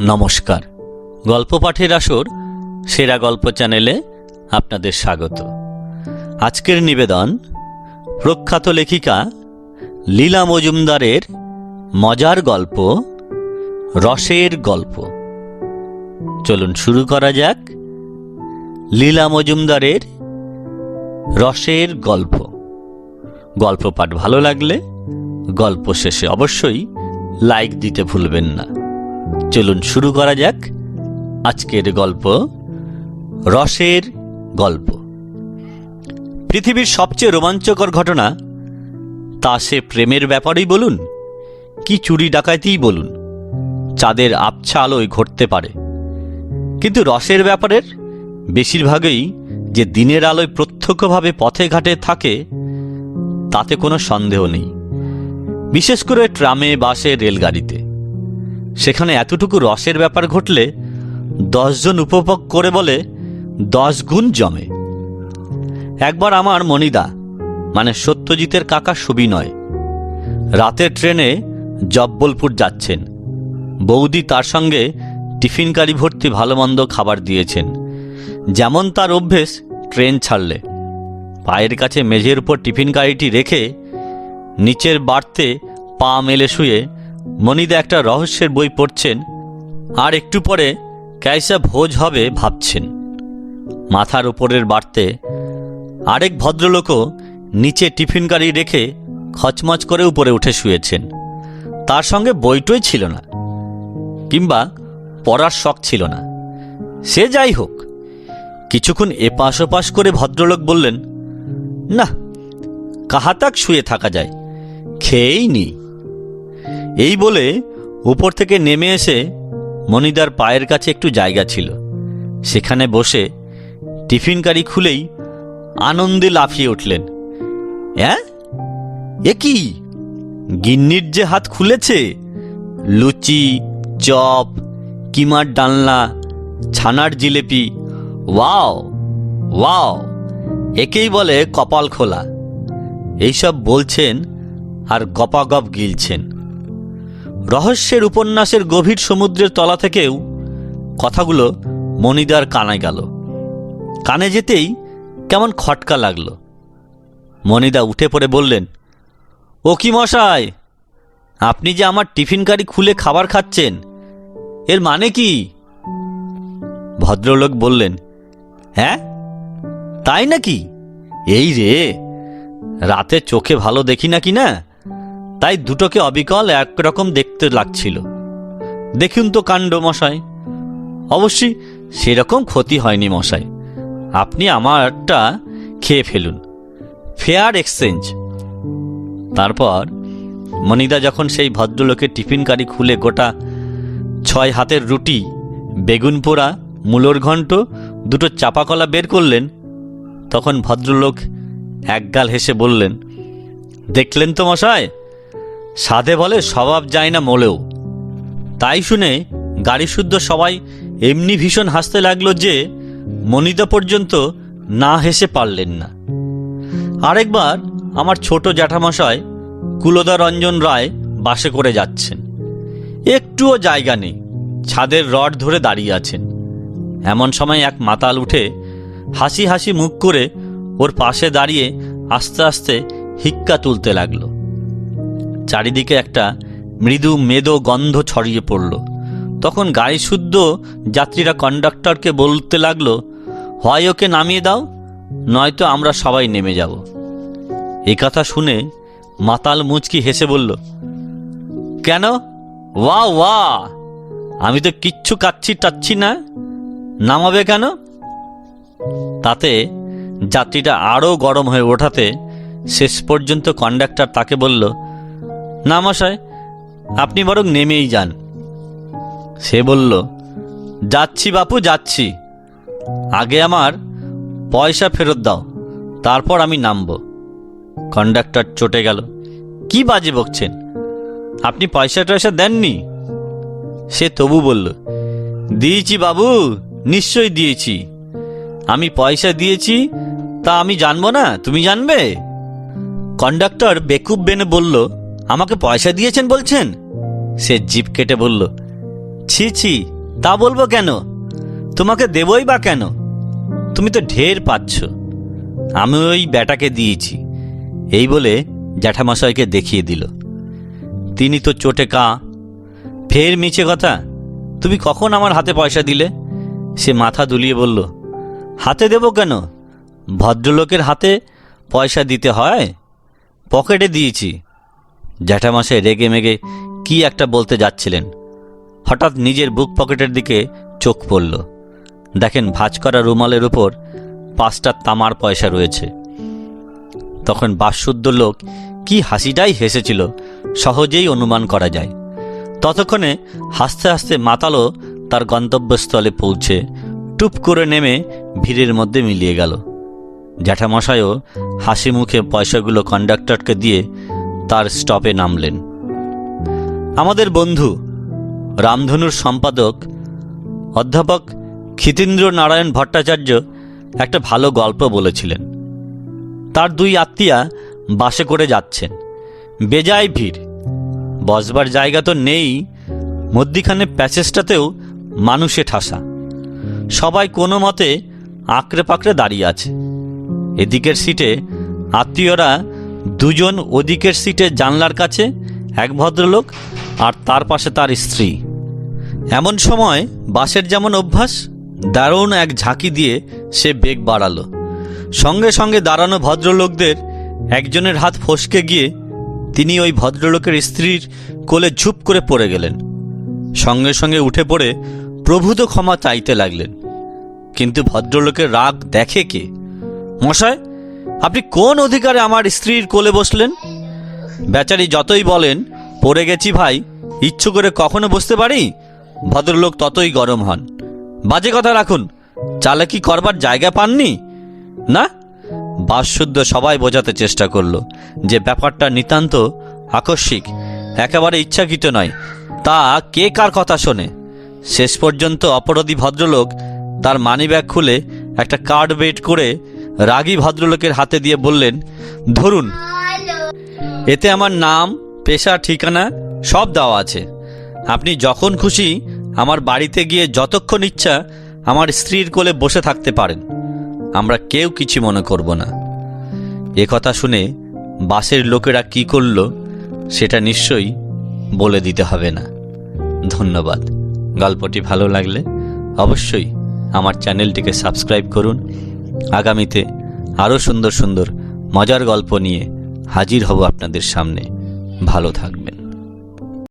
নমস্কার। গল্প পাঠের আসর, সেরা গল্প চ্যানেলে আপনাদের স্বাগত। আজকের নিবেদন, প্রখ্যাত লেখিকা লীলা মজুমদারের মজার গল্প, রসের গল্প। চলুন শুরু করা যাক। লীলা মজুমদারের রসের গল্প। গল্প পাঠ ভালো লাগলে, গল্প শেষে অবশ্যই লাইক দিতে ভুলবেন না। চলুন শুরু করা যাক আজকের গল্প, রসের গল্প। পৃথিবীর সবচেয়ে রোমাঞ্চকর ঘটনা, তা সে প্রেমের ব্যাপারেই বলুন, কি চুরি ডাকাইতেই বলুন, চাঁদের আবছা আলোয় ঘটতে পারে। কিন্তু রসের ব্যাপারের বেশিরভাগই যে দিনের আলোয় প্রত্যক্ষভাবে পথে ঘাটে থাকে, তাতে কোনো সন্দেহ নেই, বিশেষ করে ট্রামে, বাসে, রেলগাড়িতে। সেখানে এতটুকু রসের ব্যাপার ঘটলে দশজন উপভোগ করে বলে দশ গুণ জমে। একবার আমার মনিদা মানে সত্যজিতের কাকা সুবিনয় রাতের ট্রেনে জব্বলপুর যাচ্ছেন। বৌদি তার সঙ্গে টিফিন কারি ভর্তি ভালো মন্দ খাবার দিয়েছেন। যেমন তার অভ্যেস, ট্রেন ছাড়লে। পায়ের কাছে মেঝের উপর টিফিন কারিটি রেখে নিচের বাড়তে পা মেলে শুয়ে মনিদা একটা রহস্যের বই পড়ছেন, আর একটু পরে ক্যাইসা ভোজ হবে ভাবছেন। মাথার উপরের বাড়তে আরেক ভদ্রলোকও নিচে টিফিন গাড়ি রেখে খচমচ করে উপরে উঠে শুয়েছেন। তার সঙ্গে বইটই ছিল না, কিংবা পড়ার শখ ছিল না। সে যাই হোক, কিছুক্ষণ এপাশ ওপাশ করে ভদ্রলোক বললেন না কাহাতাক শুয়ে থাকা যায়, খেয়েই নি এই বলে উপর থেকে নেমে এসে মনিদার পায়ের কাছে একটু জায়গা ছিল। সেখানে বসে টিফিন কারি খুলেই আনন্দে লাফিয়ে উঠলেন। হ্যাঁ এ কি? গিন্নির যে হাত খুলেছে? লুচি, চপ, কিমার ডালনা, ছানার জিলেপি। ওয়াও ওয়াও, একেই বলে কপাল খোলা। এইসব বলছেন আর গপাগপ গিলছেন। রহস্যের উপন্যাসের গভীর সমুদ্রের তলা থেকেও কথাগুলো মনিদার কানে গেল। কানে যেতেই কেমন খটকা লাগল। মনিদা উঠে পড়ে বললেন, ও কি মশাই, আপনি যে আমার টিফিন কারি খুলে খাবার খাচ্ছেন, এর মানে কি? ভদ্রলোক বললেন হ্যাঁ তাই নাকি? এই রে, রাতে চোখে ভালো দেখি না কি না? তাই দুটোকে অবিকল একরকম দেখতে লাগছিল। দেখুন তো কাণ্ড মশাই। অবশ্যই সেরকম ক্ষতি হয়নি মশাই। আপনি আমারটা খেয়ে ফেলুন। Fair exchange. তারপর মনিদা যখন সেই ভদ্রলোকের টিফিন কারি খুলে গোটা ছয় হাতের রুটি, বেগুন পোড়া, মূলর ঘণ্ট দুটো চাপাকলা বের করলেন, তখন ভদ্রলোক একগাল হেসে বললেন, দেখলেন তো মশাই সাধে বলে স্বভাব যায় না মোলেও। তাই শুনে গাড়ি শুদ্ধ সবাই এমনি ভীষণ হাসতে লাগল যে মনিদা পর্যন্ত না হেসে পারলেন না। আরেকবার আমার ছোট জ্যাঠামশাই কুলদা রঞ্জন রায় বাসে করে যাচ্ছেন। একটুও জায়গা নেই, ছাদের রড ধরে দাঁড়িয়ে আছেন। এমন সময় এক মাতাল উঠে হাসি হাসি মুখ করে ওর পাশে দাঁড়িয়ে আস্তে আস্তে হিক্কা তুলতে লাগল। চারিদিকে একটা মৃদু মেদো গন্ধ ছড়িয়ে পড়ল। তখন গাড়ি শুদ্ধ যাত্রীরা কন্ডাক্টরকে বলতে লাগল, হয় ওকে নামিয়ে দাও, নয়তো আমরা সবাই নেমে যাব। কথা শুনে মাতাল মুচকি হেসে বলল, কেন? ওয়া ওয়া আমি তো কিচ্ছু কাচ্ছি টাচ্ছি না। নামাবে কেন? তাতে যাত্রীটা আরও গরম হয়ে ওঠাতে শেষ পর্যন্ত কন্ডাক্টর তাকে বলল না মশাই, আপনি বরং নেমেই যান। সে বলল, যাচ্ছি বাপু, যাচ্ছি। আগে আমার পয়সা ফেরত দাও, তারপর আমি নামব। কন্ডাক্টর চটে গেল, কি বাজে বকছেন? আপনি পয়সা টয়সা দেননি? সে তবু বলল, দিয়েছি বাবু, নিশ্চয়ই দিয়েছি। আমি পয়সা দিয়েছি, তা আমি জানব না, তুমি জানবে? কন্ডাক্টর বেকুব বেনে বলল আমাকে পয়সা দিয়েছেন বলছেন? সে জিপ কেটে বলল, ছি ছি, তা বলব কেন? তোমাকে দেবই বা কেন? তুমি তো ঢের পাচ্ছ। আমি ওই ব্যাটাকে দিয়েছি। এই বলে জ্যাঠামশাইকে দেখিয়ে দিল। তিনি তো চোটে কা। ফের মিছে কথা, তুমি কখন আমার হাতে পয়সা দিলে? সে মাথা দুলিয়ে বলল, হাতে দেব কেন? ভদ্রলোকের হাতে পয়সা দিতে হয়? পকেটে দিয়েছি। জ্যাঠামশাই রেগে মেগে কি একটা বলতে যাচ্ছিলেন। হঠাৎ নিজের বুক পকেটের দিকে চোখ পড়ল। দেখেন ভাঁজ করা রুমালের উপর পাঁচটা তামার পয়সা রয়েছে। তখন বাসশুদ্ধ লোক কি হাসিটাই হেসেছিল, সহজেই অনুমান করা যায়। ততক্ষণে হাসতে হাসতে মাতালো তার গন্তব্যস্থলে পৌঁছে টুপ করে নেমে ভিড়ের মধ্যে মিলিয়ে গেল। জ্যাঠামশাইও হাসি মুখে পয়সাগুলো কন্ডাক্টরকে দিয়ে তার স্টপে নামলেন। আমাদের বন্ধু, রামধনুর সম্পাদক, অধ্যাপক ক্ষিতীন্দ্র নারায়ণ ভট্টাচার্য একটা ভালো গল্প বলেছিলেন। তার দুই আত্মীয়া বাসে করে যাচ্ছেন। বেজায় ভিড়। বসবার জায়গা তো নেই, মধ্যিখানে প্যাসেজটাতেও মানুষে ঠাসা। সবাই কোনো মতে আঁকড়ে পাকড়ে দাঁড়িয়ে আছে। এদিকের সিটে আত্মীয়রা দুজন ওদিকের সিটে জানলার কাছে, এক ভদ্রলোক আর তার পাশে তার স্ত্রী। এমন সময় বাসের যেমন অভ্যাস, দারুণ এক ঝাঁকি দিয়ে সে বেগ বাড়ালো। সঙ্গে সঙ্গে দাঁড়ানো ভদ্রলোকদের একজনের হাত ফসকে গিয়ে তিনি ওই ভদ্রলোকের স্ত্রীর কোলে ঝুপ করে পড়ে গেলেন। সঙ্গে সঙ্গে উঠে পড়ে প্রভূত ক্ষমা চাইতে লাগলেন। কিন্তু ভদ্রলোকের রাগ দেখে কে? মশাই আপনি কোন অধিকারে আমার স্ত্রীর কোলে বসলেন? বেচারি যতই বলেন, পড়ে গেছি ভাই ইচ্ছু করে কখনো বসতে পারি? ভদ্রলোক ততই গরম হন। বাজে কথা রাখুন চালাকি করবার জায়গা পাননি? না? বাসশুদ্ধ সবাই বোঝাতে চেষ্টা করল যে ব্যাপারটা নিতান্ত আকস্মিক, একেবারে ইচ্ছাকৃত নয়। তা কে কার কথা শোনে? শেষ পর্যন্ত অপরাধী ভদ্রলোক তার মানিব্যাগ খুলে একটা কার্ড বেট করে রাগী ভদ্রলোকের হাতে দিয়ে বললেন, ধরুন, এতে আমার নাম, পেশা, ঠিকানা সব দেওয়া আছে। আপনি যখন খুশি আমার বাড়িতে গিয়ে যতক্ষণ ইচ্ছা আমার স্ত্রীর কোলে বসে থাকতে পারেন। আমরা কেউ কিছু মনে করব না। এ কথা শুনে বাসের লোকেরা কি করল, সেটা নিশ্চয়ই বলে দিতে হবে না। ধন্যবাদ। গল্পটি ভালো লাগলে অবশ্যই আমার চ্যানেলটিকে সাবস্ক্রাইব করুন আগামীতে আরও সুন্দর সুন্দর মজার গল্প নিয়ে হাজির হব আপনাদের সামনে। ভালো থাকবেন।